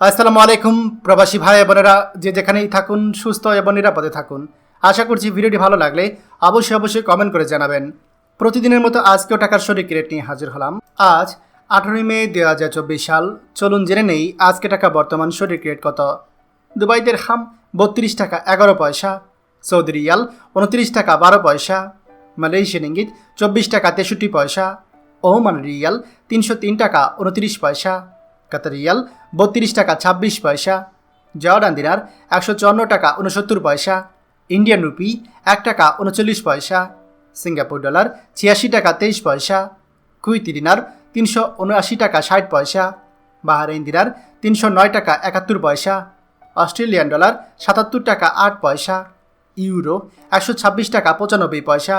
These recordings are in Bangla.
আসসালামু আলাইকুম, প্রবাসী ভাই বোনেরা। যে যেখানেই থাকুন, সুস্থ এবং নিরাপদে থাকুন। আশা করছি ভিডিওটি ভালো লাগলে অবশ্যই অবশ্যই কমেন্ট করে জানাবেন। প্রতিদিনের মতো আজকেও টাকার শরীর রেট নিয়ে হাজির হলাম। আজ আঠারোই মে দু হাজার চব্বিশ সাল। চলুন জেনে নেই আজকে টাকা বর্তমান শরীর রেট কত। দুবাইদের হাম বত্রিশ টাকা এগারো পয়সা, সৌদি রিয়াল উনত্রিশ টাকা বারো পয়সা, মালয়েশিয়ান ইঙ্গিত চব্বিশ টাকা তেষট্টি পয়সা, ওমান রিয়াল তিনশো তিন টাকা উনত্রিশ পয়সা কাতার রিয়াল, বত্রিশ টাকা, ছাব্বিশ পয়সা। জর্ডান দিনার, একশো চুয়ান্ন টাকা উনসত্তর পয়সা। ইন্ডিয়ান রুপি, এক টাকা উনচল্লিশ পয়সা। সিঙ্গাপুর ডলার, ছিয়াশি টাকা, তেইশ পয়সা। কুইতি দিনার, তিনশো উনআশি টাকা, ষাট পয়সা। বাহারাইন দিনার, তিনশো নয় টাকা, একাত্তর পয়সা। অস্ট্রেলিয়ান ডলার, সাতাত্তর টাকা, আট পয়সা। ইউরো, একশো ছাব্বিশ টাকা, পঁচানব্বই পয়সা।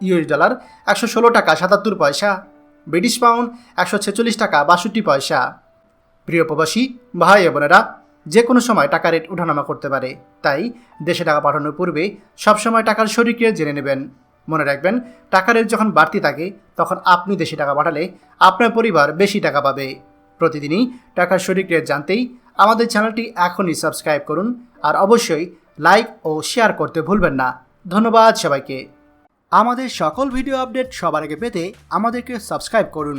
ইউএস ডলার, একশো ষোলো টাকা, সাতাত্তর পয়সা। ব্রিটিশ পাউন্ড, একশো ছেচল্লিশ টাকা, বাষট্টি পয়সা। প্রিয় প্রবাসী, ভাই বোনেরা, যে কোনো সময় টাকা রেট ওঠানামা করতে পারে। তাই দেশে টাকা পাঠানোর পূর্বে সবসময় টাকার শরীরকে জেনে নেবেন। মনে রাখবেন, টাকা রেট যখন বাড়তি থাকে, তখন আপনি দেশে টাকা পাঠালে আপনার পরিবার বেশি টাকা পাবে। প্রতিদিনই টাকার শরীর রেট জানতেই আমাদের চ্যানেলটি এখনই সাবস্ক্রাইব করুন আর অবশ্যই লাইক ও শেয়ার করতে ভুলবেন না। ধন্যবাদ সবাইকে। আমাদের সকল ভিডিও আপডেট সবার আগে পেতে আমাদেরকে সাবস্ক্রাইব করুন।